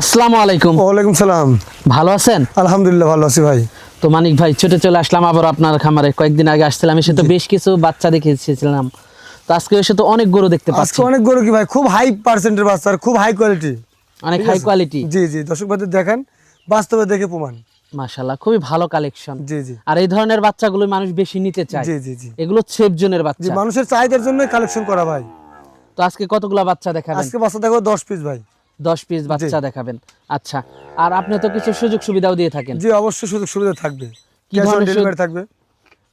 আসসালামু আলাইকুম। ওয়ালাইকুম সালাম। ভালো আছেন? আলহামদুলিল্লাহ ভালো আছি ভাই। তো মানিক ভাই ছুটে চলে আসলাম আবার আপনার খামারে। কয়েকদিন আগে আসছিলাম এসে তো বেশ কিছু বাচ্চা দেখে এসেছিলাম তো আজকে এসে তো অনেক গরু দেখতে পাচ্ছি। আজকে অনেক গরু কি ভাই? খুব হাই পার্সেন্টের বাচ্চা আর খুব হাই কোয়ালিটি অনেক হাই কোয়ালিটি জি জি দর্শক ভাইদের দেখেন বাস্তবে দেখে প্রমাণ। মাশাল্লাহ খুবই ভালো কালেকশন জি জি। আর এই ধরনের বাচ্চাগুলো মানুষ বেশি নিতে চায়। জি জি জি। এগুলো সেফ জোনের জি বাচ্চা মানুষের চাহিদার জন্য কালেকশন করা ভাই। তো আজকে কতগুলা বাচ্চা দেখাবেন? আজকে বাচ্চা দেখো দশ পিস ভাই। দশ পিস বাচ্চা দেখাবেন। আচ্ছা আর আপনি তো কিছু সুযোগ সুবিধাও দিয়ে থাকেন। জি অবশ্যই সুযোগ সুবিধা থাকবে। কি ক্যাশ অন ধরনের ডেলিভারি থাকবে।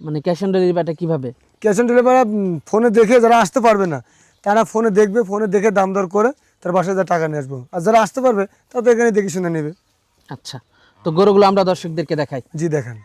মানে ক্যাশ অন ডেলিভারিটা কীভাবে? ক্যাশ অন ডেলিভারি ফোনে দেখে যারা আসতে পারবে না তারা ফোনে দেখবে ফোনে দেখে দাম দর করে তার বাসায় যা টাকা নিয়ে আসব। আর যারা আসতে পারবে তারা তো এখানে দেখে শুনে নেবে। আচ্ছা তো গরুগুলো আমরা দর্শকদেরকে দেখাই। জি দেখেন।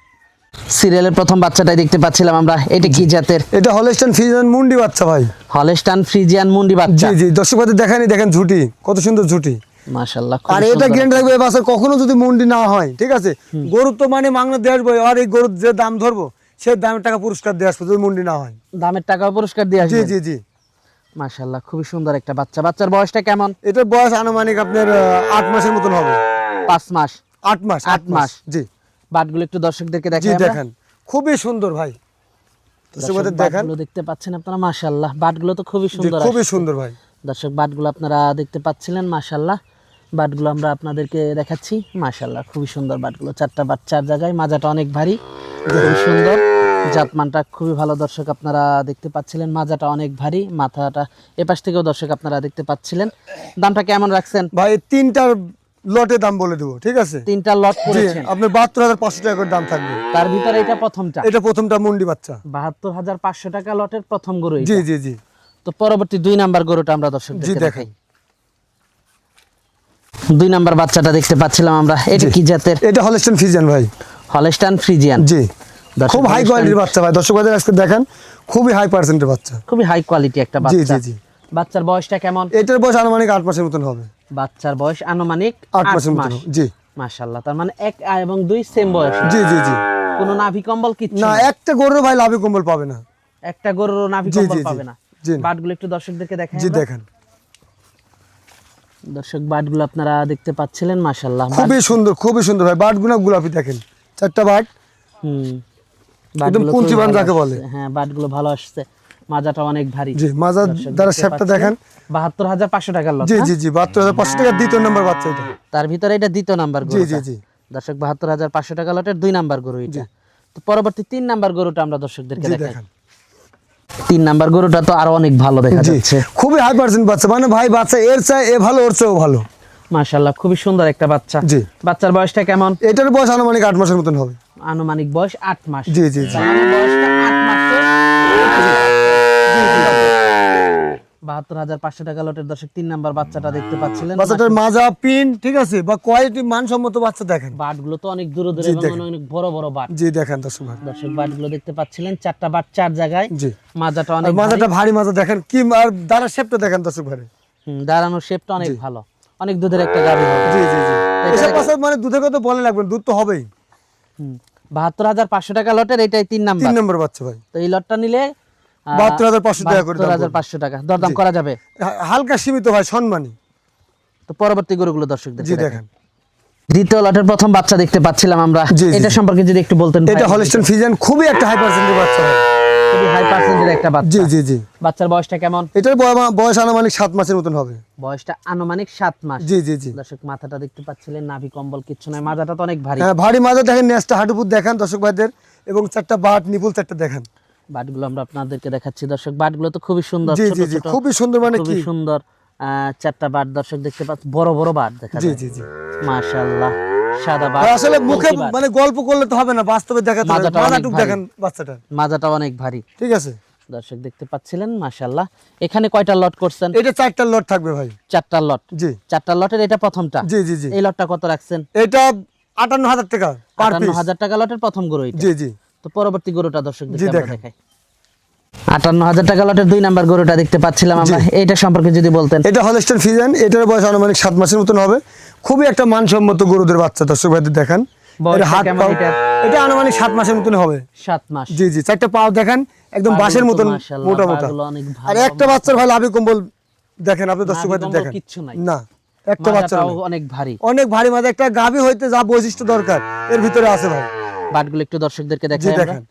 সিরিয়ালের প্রথম বাচ্চাটাই দেখতে পাচ্ছিলাম আমরা। এটা কি জাতের? এটা হলেস্টান ফিজন মুন্ডি বাচ্চা ভাই। হলেস্টান ফ্রিজিয়ান মুন্ডি বাচ্চা। জি জি দর্শক ভাইদের দেখানি দেখেন ঝুটি কত সুন্দর ঝুটি। মাশাআল্লাহ আর এটা গ্যারান্টি থাকবে এ কখনো যদি মুন্ডি না হয় ঠিক আছে? গরুর তো মানে মাংনা দিয়ে আসব আর এই গরুর যে দাম ধরবো সে দামের টাকা পুরস্কার দিয়ে আসব যদি মুন্ডি না হয়। দামের টাকা পুরস্কার দিয়ে আসবে। জি জি মাশাআল্লাহ খুবই সুন্দর একটা বাচ্চা। বাচ্চার বয়সটা কেমন? এটার বয়স আনুমানিক আপনার আট মাসের মতন হবে। পাঁচ মাস। আট মাস আট মাস। জি। বাটগুলো একটু দর্শকদেরকে দেখাই দেখেন। খুবই সুন্দর ভাই। দেখেন। দেখতে পাচ্ছেন আপনারা মাশাআল্লাহ। বাটগুলো তো খুবই সুন্দর খুবই সুন্দর ভাই। দর্শক বাটগুলো আপনারা দেখতে পাচ্ছিলেন মাশাআল্লাহ। বাটগুলো আমরা আপনাদেরকে দেখাচ্ছি মাশাআল্লাহ। খুবই সুন্দর বাটগুলো চারটা বাট চার জায়গায়। মাজাটা অনেক ভারী খুবই সুন্দর। জাতমানটা খুবই ভালো দর্শক আপনারা দেখতে পাচ্ছিলেন মাজাটা অনেক ভারী মাথাটা এপাশ থেকেও দর্শক আপনারা দেখতে পাচ্ছিলেন। দামটা কেমন রাখছেন? ভাই তিনটার লটে দাম বলে দেবো ঠিক আছে? তিনটা লট জি করেছেন। আপনার বাহাত্তর হাজার পাঁচশো টাকা করে দাম থাকবে। তার ভিতরে এটা প্রথমটা? এটা প্রথমটা মুন্ডি বাচ্চা। বাহাত্তর হাজার পাঁচশো টাকা লটের প্রথম গরু জি জি জি। তো পরবর্তী দুই নাম্বার গরুটা আমরা দর্শক জি দেখাই। দুই নাম্বার বাচ্চাটা দেখতে পাচ্ছিলাম আমরা। এটা কি জাতের? এটা হলেস্টান ফিজিয়ান ভাই। Holstein Friesian. জি। খুব হাই কোয়ালিটির বাচ্চা ভাই। দর্শক ভাইদের আজকে দেখেন খুবই হাই পার্সেন্টের বাচ্চা। খুবই হাই কোয়ালিটি একটা জি বাচ্চা। জি জি। বাচ্চার বয়সটা কেমন? এটার বয়স আনুমানিক আট মাসের মতন হবে। বাচ্চার বয়স আনুমানিক আট মাসের মাস। জি। মাশাআল্লাহ তার মানে এক এবং দুই সেম বয়স। জি জি জি। কোনো নাভি কম্বল কিচ্ছু না একটা গরুর ভাই লাভে কম্বল পাবে না। একটা গরুর নাভি কম্বল। পাবে না। জি। বাটগুলো একটু দর্শকদেরকে দেখাই জি দেখেন। দর্শক বাটগুলো আপনারা দেখতে পাচ্ছিলেন মাশাআল্লাহ। খুবই সুন্দর খুবই সুন্দর ভাই। বাট গুনা গোলাপি দেখেন। চারটা বাট। হুম। একদম বাটগুলো কুঞ্চি বান যাকে বলে। হ্যাঁ বাটগুলো ভালো আসছে। মাজাটা অনেক ভারী। জি দর্শক দ্বারা শেপটা দেখেন। বাহাত্তর হাজার পাঁচশো টাকার লট জি জি জি বাহাত্তর হাজার পাঁচশো টাকা দ্বিতীয় নম্বর বাচ্চা এটা। তার ভিতরে এটা দ্বিতীয় নাম্বার গরু জি জি দর্শক বাহাত্তর হাজার পাঁচশো টাকা লটের দুই নাম্বার গরু এটা। তো পরবর্তী তিন নাম্বার গরুটা আমরা দর্শকদেরকে জি দেখাই। তিন নাম্বার গরুটা তো আরও অনেক ভালো দেখা যাচ্ছে। খুবই হাই পার্সেন্ট বাচ্চা। মানে ভাই বাচ্চা এর চাই এ ভালো ওর চেয়েও ভালো। মাশাল্লাহ খুবই সুন্দর একটা বাচ্চা। জি। বাচ্চার বয়সটা কেমন? এটার বয়স আনুমানিক আট মাসের মতন হবে। আনুমানিক বয়স আট মাস। জি জি জি। বয়সটা আট মাসের। বাহাত্তর হাজার পাঁচশো টাকা লটের দর্শক তিন নাম্বার বাচ্চাটা দেখতে পাচ্ছিলেন। বাচ্চাটার মাজা পিন ঠিক আছে বা কোয়ালিটি মানসম্মত বাচ্চা দেখেন। বাটগুলো তো অনেক দূরে দূরে। অনেক বড় বড় বাট। জি দেখেন দর্শক দর্শক বাটগুলো দেখতে পাচ্ছিলেন চারটা বাট চার জায়গায়। জি। মাজাটা অনেক মাজাটা ভারী মাজা দেখেন কি আর দ্বারা শেপটা দেখেন দর্শক ভাই। দাঁড়ানোর শেপটা অনেক ভালো। অনেক দুধের একটা গাড়ি জি জি জি। এসব মানে দুধের কথা বলে লাগবে দুধ তো হবেই। বাহাত্তর হাজার পাঁচশো টাকা লটের এটাই তিন নাম্বার। তিন নম্বর বাচ্চা ভাই। তো এই লটটা নিলে বাহাত্তর হাজার পাঁচশো টাকা করে হাজার পাঁচশো টাকা। দরদাম করা যাবে? হালকা সীমিত ভাই সম্মানী তো পরবর্তী গরুগুলো দর্শকদের জি দেখেন। দ্বিতীয় লটের প্রথম বাচ্চা দেখতে পাচ্ছিলাম আমরা। জি, জি, এটা সম্পর্কে যদি একটু বলতেন এটা হলিস্টন ফিজিয়ান খুবই একটা হাই পার্সেন্টের বাচ্চা খুবই হাই পার্সেন্টের একটা বাচ্চা। জি জি জি। বাচ্চার বয়সটা কেমন? এটার বয়স আনুমানিক সাত মাসের মতন হবে। বয়সটা আনুমানিক সাত মাস। জি জি জি। দর্শক মাথাটা দেখতে পাচ্ছিলেন নাভি কম্বল কিচ্ছু নয়। মাথাটা তো অনেক ভারী। হ্যাঁ ভারী দেখেন নেসটা হাঁটুপুর দেখান দর্শক ভাইদের এবং চারটা বাট নিপুল চারটা দেখান। বাটগুলো আমরা আপনাদেরকে দেখাচ্ছি। দর্শক বাটগুলো তো খুবই সুন্দর জি জি জি খুবই সুন্দর মানে খুবই সুন্দর চারটা বাট। দর্শক দেখতে পাচ্ছেন বড় বড় বাট দেখা জি যায়। জি জি। মাশাআল্লাহ সাদা বাট আসলে মুখে মানে গল্প করলে তো হবে না বাস্তবে দেখাতে হবে। মাজাটা অনেক মাজাটুক ভারী। দেখেন বাচ্চাটা। মাজাটা অনেক ভারী। ঠিক আছে। দর্শক দেখতে পাচ্ছিলেন মাশাআল্লাহ। এখানে কয়টা লট করছেন? এটা চারটা লট থাকবে ভাই। চারটা লট। জি। চারটা লটের এটা প্রথমটা? জি জি জি। এই লটটা কত রাখছেন? এটা আটান্ন হাজার টাকা আটান্ন হাজার টাকা লটের প্রথম গরু জি জি। তো পরবর্তী গরুটা। দেখাই। আটান্ন হাজার টাকা লটের দুই নাম্বার গরুটা দেখতে পাচ্ছিলাম আমরা। এইটা সম্পর্কে যদি বলতেন। এটা ফিজান এটার বয়স আনুমানিক সাত মাসের মতন হবে। খুবই একটা মানসম্মত গরুদের বাচ্চা দর্শক ভাইদের দেখান। এটা হাত? এটা? আনুমানিক সাত মাসের মতন হবে। সাত মাস। জি জি চারটা পাও দেখেন একদম বাঁশের মতন মোটা মোটা। আর একটা বাচ্চার ভাই লাভি কম্বল দেখেন আপনি দর্শক ভাইদের দেখেন। না একটা বাচ্চা অনেক ভারী। অনেক ভারী মাঝে একটা গাভী হইতে যা বৈশিষ্ট্য দরকার এর ভিতরে আছে ভাই। বাটগুলো একটু দর্শকদেরকে দেখাই আমরা। দেখেন।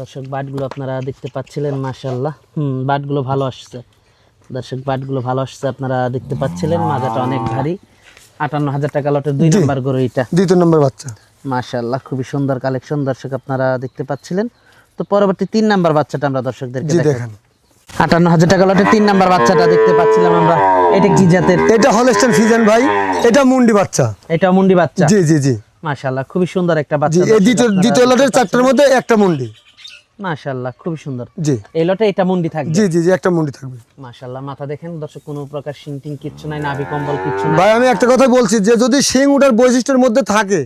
দর্শক বাটগুলো আপনারা দেখতে পাচ্ছিলেন মাশাল্লাহ হুম বাটগুলো ভালো আসছে। দর্শক বাটগুলো ভালো আসছে আপনারা দেখতে পাচ্ছিলেন মাজাটা অনেক ভারী। আটান্ন হাজার টাকা লটের দুই নম্বর গরু এটা। দ্বিতীয় নম্বর বাচ্চা। মাশাল্লাহ খুবই সুন্দর কালেকশন দর্শক আপনারা দেখতে পাচ্ছিলেন। তো পরবর্তী তিন নাম্বার বাচ্চাটা আমরা দর্শকদেরকে দেখেন। আটান্ন হাজার টাকা লটের তিন নাম্বার বাচ্চাটা দেখতে পাচ্ছিলাম আমরা। এটা কি জাতের? এটা হলস্টেন ফিজেন ভাই এটা মুন্ডি বাচ্চা। এটা মুন্ডি বাচ্চা? জি জি জি। মাশাল্লাহ খুবই সুন্দর একটা বাচ্চা এই দ্বিতীয় দ্বিতীয় লটের চারটার মধ্যে একটা মুন্ডি। মাশাল্লাহ খুবই সুন্দর। জি। এই লটে এটা মুন্ডি থাকবে? জি জি জি একটা মুন্ডি থাকবে। মাশাল্লাহ মাথা দেখেন দর্শক কোনো প্রকার সিংটিং কিচ্ছু নাই নাভি কম্বল কিচ্ছু নাই। ভাই আমি একটা কথা বলছি যে যদি শিং উঠার বৈশিষ্ট্যের মধ্যে থাকে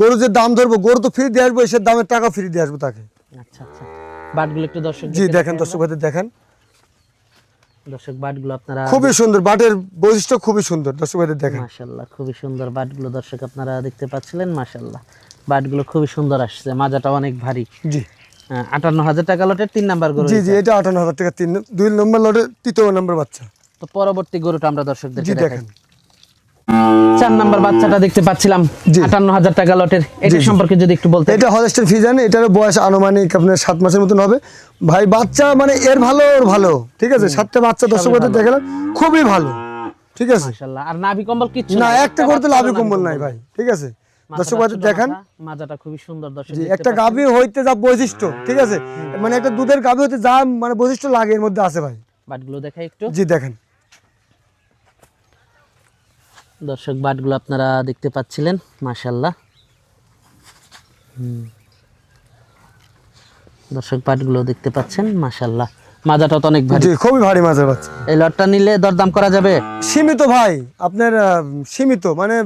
গরু যে দাম ধরবো গরু তো ফ্রি দিয়ে আসব সে দামের টাকা ফ্রি দিয়ে আসব তাকে। আচ্ছা আচ্ছা। বাটগুলো একটু দর্শক জি দেখেন দর্শক দেখেন। দর্শক বাটগুলো আপনারা খুবই সুন্দর বাটের বৈশিষ্ট্য খুবই সুন্দর দর্শক ভাইদের দেখেন। মাশাল্লাহ খুবই সুন্দর বাটগুলো দর্শক আপনারা দেখতে পাচ্ছিলেন মাশাআল্লাহ। বাটগুলো খুবই সুন্দর আসছে মাজাটা অনেক ভারী। জি। আটান্ন হাজার টাকা লটের তিন নাম্বার গরু জি এটা। জি এটা। আটান্ন হাজার টাকা তিন দুই নম্বর লটের তৃতীয় নম্বর বাচ্চা। তো পরবর্তী গরুটা আমরা দর্শকদের দেখাই। দেখেন। চার নাম্বার বাচ্চাটা দেখতে পাচ্ছিলাম আটান্ন হাজার টাকা লটের। এটা সম্পর্কে যদি একটু বলতে এটা হলস্টেন ফিজান এটার বয়স আনুমানিক আপনার সাত মাসের মতন হবে। ভাই বাচ্চা মানে এর ভালো ওর ভালো ঠিক আছে? সাতটা বাচ্চা দর্শক ভাইদের দেখালাম খুবই ভালো ঠিক আছে? আর নাভি কম্বল কিচ্ছু না একটা করতে নাভি কম্বল নাই ভাই ঠিক আছে? দর্শক দেখান। মাজাটা খুবই সুন্দর দর্শক একটা গাভী হইতে যা বৈশিষ্ট্য ঠিক আছে? মানে একটা দুধের গাভী হইতে যা মানে বৈশিষ্ট্য লাগে এর মধ্যে আছে ভাই। বাটগুলো দেখাই একটু। জি দেখেন। দর্শক বাটগুলো আপনারা দেখতে পাচ্ছিলেন মাশাল্লাহ। দর্শক বাটগুলো দেখতে পাচ্ছেন মাশাল্লাহ মাজাটা তো অনেক ভারী। জি খুবই ভারী মাছের বাচ্চা। এই লটটা নিলে দরদাম করা যাবে? সীমিত ভাই আপনার সীমিত মানে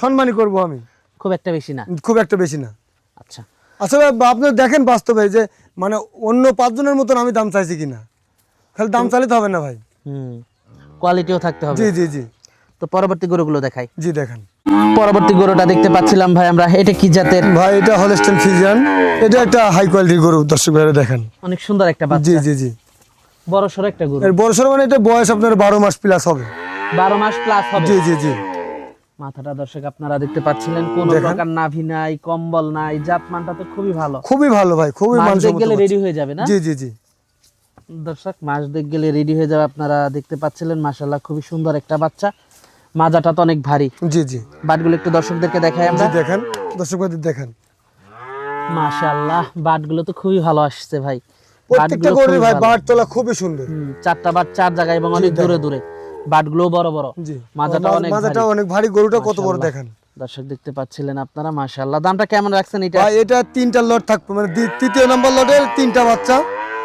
সম্মানই করব আমি। খুব একটা বেশি না? খুব একটা বেশি না। আচ্ছা। আসলে আপনি দেখেন বাস্তবে যে মানে অন্য পাঁচজনের মতন আমি দাম চাইছি কিনা। খালি দাম চালিতে হবে না ভাই। হুম। কোয়ালিটিও থাকতে হবে। জি জি জি। তো পরবর্তী গরুগুলো দেখাই। জি দেখেন। পরবর্তী গরুটা দেখতে পাচ্ছিলাম ভাই আমরা। এটা কি জাতের? ভাই এটা হলস্টেন ফিজিয়ান এটা একটা হাই কোয়ালিটির গরু দর্শক ভাইরা দেখেন। অনেক সুন্দর একটা বাচ্চা। জি জি জি। বড় সড়ো একটা গরু। এর বড় সড়ো মানে এটা বয়স আপনার বারো মাস প্লাস হবে। বারো মাস প্লাস হবে। জি জি জি। মাথাটা দর্শক আপনারা দেখতে পাচ্ছিলেন কোন প্রকার নাভি নাই কম্বল নাই জাতমানটা তো খুবই ভালো। খুবই ভালো ভাই খুবই মানসম্মত গেলে রেডি হয়ে যাবে না? জি জি জি। দর্শক মাস দেখ গেলে রেডি হয়ে যাবে আপনারা দেখতে পাচ্ছিলেন মাশাল্লাহ খুবই সুন্দর একটা বাচ্চা। মাজাটা তো অনেক ভারী। জি জি। বাটগুলো একটু দর্শকদেরকে দেখাই আমরা। দেখেন। দর্শক ভাইদের দেখেন। মাশাল্লাহ বাটগুলো তো খুবই ভালো আসছে ভাই। প্রত্যেকটা গরুর ভাই। বাট তোলা খুবই সুন্দর। চারটা বাট চার জায়গায় এবং অনেক দূরে দূরে। বাটগুলো বড় বড়। জি। মাজাটা অনেক মাজাটা অনেক ভারী গরুটা কত বড় দেখেন। দর্শক দেখতে পাচ্ছিলেন আপনারা মাশাল্লাহ দামটা কেমন রাখছেন এটা? ভাই এটা তিনটা লট থাকবে মানে তৃতীয় নম্বর লটের তিনটা বাচ্চা।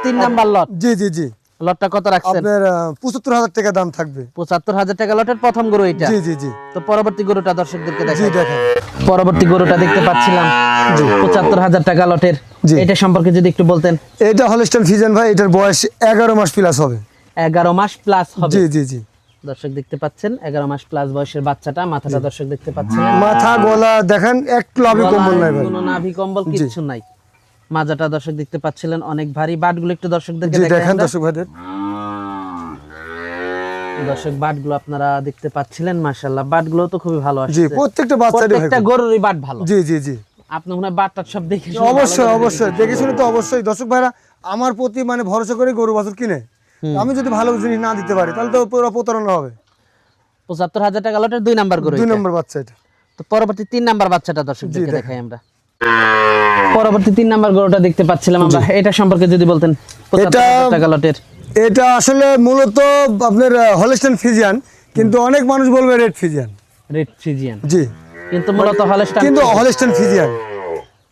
তিন নাম্বার লট? জি জি জি। লটটা কত রাখছেন? আপনার পঁচাত্তর হাজার টাকা দাম থাকবে। পঁচাত্তর হাজার টাকা লটের প্রথম গরু এটা জি জি জি। তো পরবর্তী গরুটা দর্শকদেরকে জি দেখেন। পরবর্তী গরুটা দেখতে পাচ্ছিলাম। পঁচাত্তর হাজার টাকা লটের। এটা সম্পর্কে যদি একটু বলতেন। এটা হলস্টাইন ফিজেন ভাই এটার বয়স এগারো মাস প্লাস হবে। এগারো মাস প্লাস হবে। জি জি জি। দর্শক দেখতে পাচ্ছেন এগারো মাস প্লাস বয়সের বাচ্চাটা। মাথাটা দর্শক দেখতে পাচ্ছেন। মাথা গলা দেখেন একটু কম্বল নাই ভাই। কোনো নাভি কম্বল কিচ্ছু নাই। মাজাটা দর্শক দেখতে পাচ্ছিলেন অনেক ভারী। বাটগুলো একটু দর্শকদেরকে দেখেন দর্শক। ভাইদের। দর্শক বাটগুলো আপনারা দেখতে পাচ্ছিলেন মাশাআল্লাহ। বাটগুলো তো খুবই ভালো জি প্রত্যেকটা বাচ্চারই প্রত্যেকটা গরুরই বাট ভালো। জি জি জি। আপনি মনে বাটটা সব দেখে অবশ্যই অবশ্যই। দেখে শুনে তো অবশ্যই। দর্শক ভাইরা আমার প্রতি মানে ভরসা করে গরু বাছুর কিনে। আমি যদি ভালো জিনিস না দিতে পারি তাহলে তো পুরো প্রতারণা হবে। পঁচাত্তর হাজার টাকা লটের দুই নাম্বার গরু দুই। নম্বর বাচ্চা এটা। তো পরবর্তী তিন নাম্বার বাচ্চাটা দর্শকদেরকে দেখেন। দেখাই আমরা। পরবর্তী তিন নাম্বার গরুটা দেখতে পাচ্ছিলাম আমরা। এটা সম্পর্কে যদি বলতেন পঁচাত্তর টাকা লটের। এটা আসলে মূলত আপনার হলস্টেন ফিজিয়ান কিন্তু অনেক মানুষ বলবে রেড ফিজিয়ান রেড ফ্রিজিয়ান জি। কিন্তু মূলত হলস্টাইন কিন্তু হলস্টেন ফিজিয়ান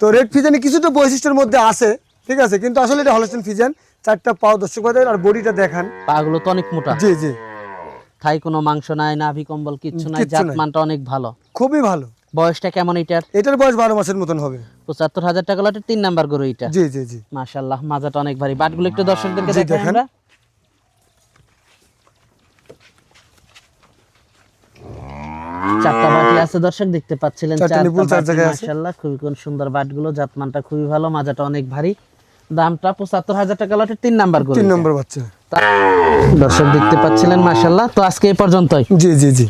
তো রেড ফিজিয়ানে কিছুটা বৈশিষ্ট্যের মধ্যে আছে ঠিক আছে? কিন্তু আসলে এটা হলস্টেন ফিজিয়ান চারটা পাও দর্শক আর বডিটা দেখান। পাগুলো তো অনেক মোটা। জি জি। থাই কোনো মাংস নাই নাভি কম্বল কিচ্ছু নাই। জাতমানটা অনেক ভালো। খুবই ভালো। বয়সটা কেমন এটার? এটার বয়স বারো মাসের মতন হবে। পঁচাত্তর হাজার টাকা লটের তিন নাম্বার গরু এটা জি জি জি। মাশাল্লাহ মাজাটা অনেক ভারী। বাটগুলো একটু দর্শকদেরকে দেখাই। আমরা। চারটা বাটি আছে দর্শক দেখতে পাচ্ছিলেন। মাশাআল্লাহ খুবই কোন সুন্দর বাটগুলো জাতমানটা খুবই ভালো মাজাটা অনেক ভারী। দামটা পঁচাত্তর হাজার টাকা লটের তিন নাম্বার গরু তিন নম্বর বাচ্চা। দর্শক দেখতে পাচ্ছিলেন মাশাল্লাহ তো আজকে এই পর্যন্তই। জি জি জি।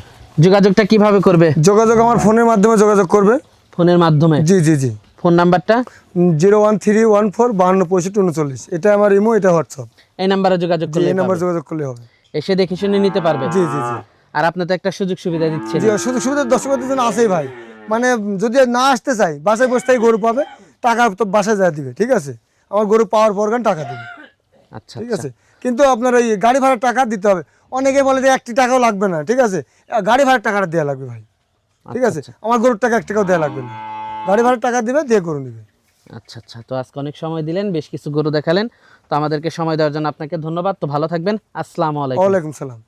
যোগাযোগটা কীভাবে করবে? যোগাযোগ আমার ফোনের মাধ্যমে যোগাযোগ করবে। ফোনের মাধ্যমে? জি জি জি। ফোন নাম্বারটা? Zero one three one four বাহান্ন পঁয়ষট্টি উনচল্লিশ। এটা আমার ইমো এটা হোয়াটসঅ্যাপ। এই নাম্বারে যোগাযোগ করলে এই নাম্বার যোগাযোগ করলে হবে। এসে দেখে শুনে নিতে পারবে। জি জি জি। আর আপনার তো একটা সুযোগ সুবিধা দিচ্ছে জি সুযোগ সুবিধা দর্শকদের জন্য আছেই ভাই। মানে যদি না আসতে চাই বাসায় বসে গরু পাবে টাকা তো বাসায় যা দিবে ঠিক আছে? আমার গরু পাওয়ার পর গান টাকা দিবে। আচ্ছা ঠিক আছে? কিন্তু আপনার ওই গাড়ি ভাড়ার টাকা দিতে হবে। অনেকে বলে যে একটি টাকাও লাগবে না ঠিক আছে? গাড়ি ভাড়ার টাকাটা দেওয়া লাগবে ভাই ঠিক আছে? আমার গরুর টাকা এক টাকাও দেওয়া লাগবে না। গাড়ি ভাড়ার টাকা দেবে দিয়ে গরু নিবে। আচ্ছা আচ্ছা। তো আজকে অনেক সময় দিলেন বেশ কিছু গরু দেখালেন। তো আমাদেরকে সময় দেওয়ার জন্য আপনাকে ধন্যবাদ। তো ভালো থাকবেন। আসসালামু আলাইকুম। ওয়ালাইকুম সালাম।